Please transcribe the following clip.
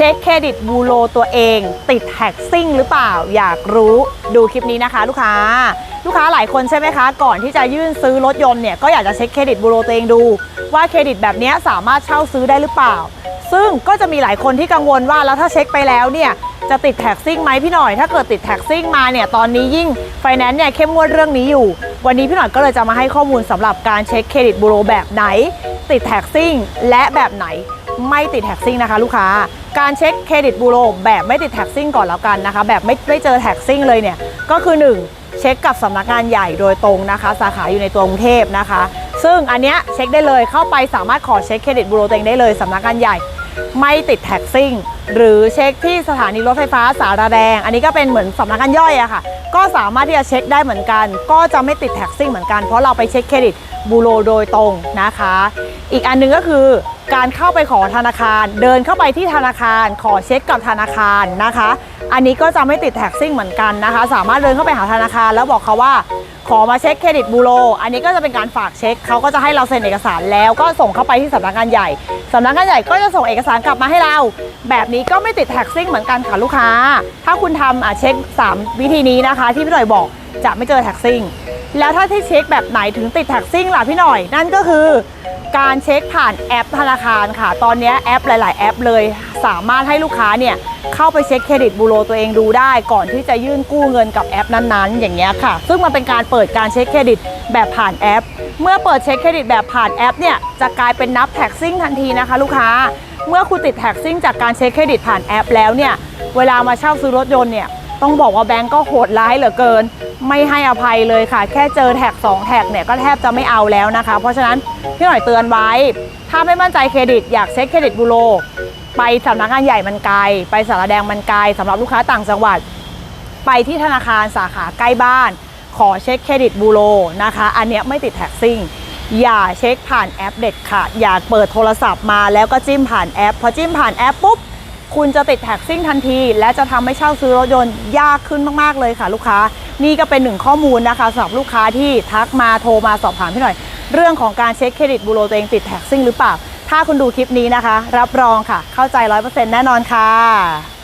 เช็คเครดิตบูโรตัวเอง ติดแท็กซิ่งหรือเปล่าอยากรู้ดูคลิปนี้นะคะ ลูกค้า ลูกค้าหลายคนใช่ไหมคะ ก่อนที่จะยื่นซื้อรถยนต์เนี่ยก็อยากจะเช็คเครดิตบูโรตัวเองดู ว่าเครดิตแบบนี้สามารถเช่าซื้อได้หรือเปล่า ซึ่งก็จะมีหลายคนที่กังวลว่าแล้วถ้าเช็คไปแล้วเนี่ยจะติดแท็กซิ่งไหมพี่หน่อย ถ้าเกิดติดแท็กซิ่งมาเนี่ยตอนนี้ยิ่งไฟแนนซ์เนี่ยเข้มงวดเรื่องนี้อยู่ วันนี้พี่หน่อยก็เลยจะมาให้ข้อมูลสำหรับการเช็คเครดิตบูโรแบบไหน ติดแท็กซิ่งและแบบไหน ไม่ติดแท็กซิ่งนะคะ ลูกค้า การเช็คเครดิตบูโรแบบไม่ติดแท็กซิ่งก่อนแล้วกันนะคะ แบบไม่ไม่เจอแท็กซิ่งเลยเนี่ย ก็คือ 1 เช็คกับสำนักงานใหญ่โดยตรงนะคะ สาขาอยู่ในตัวกรุงเทพนะคะ ซึ่งอันเนี้ยเช็คได้เลยเข้าไปสามารถขอเช็คเครดิตบูโรตัวเองได้เลยสำนักงานใหญ่ ไม่ติดแท็กซิ่ง หรือเช็คที่สถานีรถไฟฟ้าสารแดง อันนี้ก็เป็นเหมือนสำนักงานย่อยอะค่ะ ก็สามารถที่จะเช็คได้เหมือนกัน ก็จะไม่ติดแท็กซิ่งเหมือนกัน เพราะเราไปเช็คเครดิตบูโรโดยตรงนะคะ อีกอันหนึงก็คือการเข้าไปขอธนาคาร เดินเข้าไปที่ธนาคาร ขอเช็คกับธนาคารนะคะ อันนี้ก็จะไม่ติดแท็กซิ่งเหมือนกันนะคะ สามารถเดินเข้าไปหาธนาคาร แล้วบอกเขาว่า ขอมาเช็คเครดิตบูโร อันนี้ก็จะเป็นการฝากเช็ค เขาก็จะให้เราเซ็นเอกสารแล้วก็ส่งเข้าไปที่สำนักงานใหญ่สำนักงานใหญ่ก็จะส่งเอกสารกลับมาให้เรา แบบนี้ก็ไม่ติดแท็กซิ่งเหมือนกันค่ะลูกค้า ถ้าคุณทำอะเช็ค 3 วิธีนี้นะคะ ที่พี่หน่อยบอกจะไม่เจอแท็กซิ่ง แล้วถ้าที่เช็คแบบไหนถึงติดแท็กซิ่งล่ะพี่หน่อย นั่นก็คือการเช็คผ่านแอปธนาคารค่ะ ตอนนี้แอปหลาย ๆ แอปเลย สามารถให้ลูกค้าเนี่ยเข้าไปเช็คเครดิตบูโรตัวเองดูได้ก่อนที่จะยื่นกู้เงินกับแอปนั้นๆ อย่างเงี้ยค่ะ ซึ่งมันเป็นการเปิดการเช็คเครดิตแบบผ่านแอป เมื่อเปิดเช็คเครดิตแบบผ่านแอปเนี่ยจะกลายเป็นนับแท็กซิ่งทันทีนะคะ ลูกค้า เมื่อคุณติดแท็กซิ่งจากการเช็คเครดิตผ่านแอปแล้วเนี่ย เวลามาเช่าซื้อรถยนต์เนี่ย ต้องบอกว่าแบงก์ก็โหดร้ายเหลือเกิน ไม่ให้อภัยเลยค่ะ แค่เจอแท็ก 2 แท็กเนี่ยก็แทบจะไม่เอาแล้วนะคะ เพราะฉะนั้นพี่หน่อยเตือนไว้ ถ้าไม่มั่นใจเครดิตอยากเช็คเครดิตบูโร ไปสำนักงานใหญ่มันไกล ไปสารแดงมันไกลสำหรับลูกค้าต่างจังหวัด ไปที่ธนาคารสาขาใกล้บ้าน ขอเช็คเครดิตบูโรนะคะ อันเนี้ยไม่ติดแท็กซิ่ง อย่าเช็คผ่านแอปเด็ดขาด อย่าเปิดโทรศัพท์มาแล้วก็จิ้มผ่านแอป พอจิ้มผ่านแอปปุ๊บ คุณจะติดแท็กซิ่งทันที และจะทำให้เช่าซื้อรถยนต์ยากขึ้นมากๆเลยค่ะ ลูกค้า นี่ก็เป็นหนึ่งข้อมูลนะคะสำหรับลูกค้าที่ทักมาโทรมาสอบถามพี่หน่อย เรื่องของการเช็คเครดิตบูโรตัวเองติดแท็กซิ่งหรือเปล่า ถ้าคุณดูคลิปนี้นะคะ รับรองค่ะ เข้าใจ 100%แน่นอนค่ะ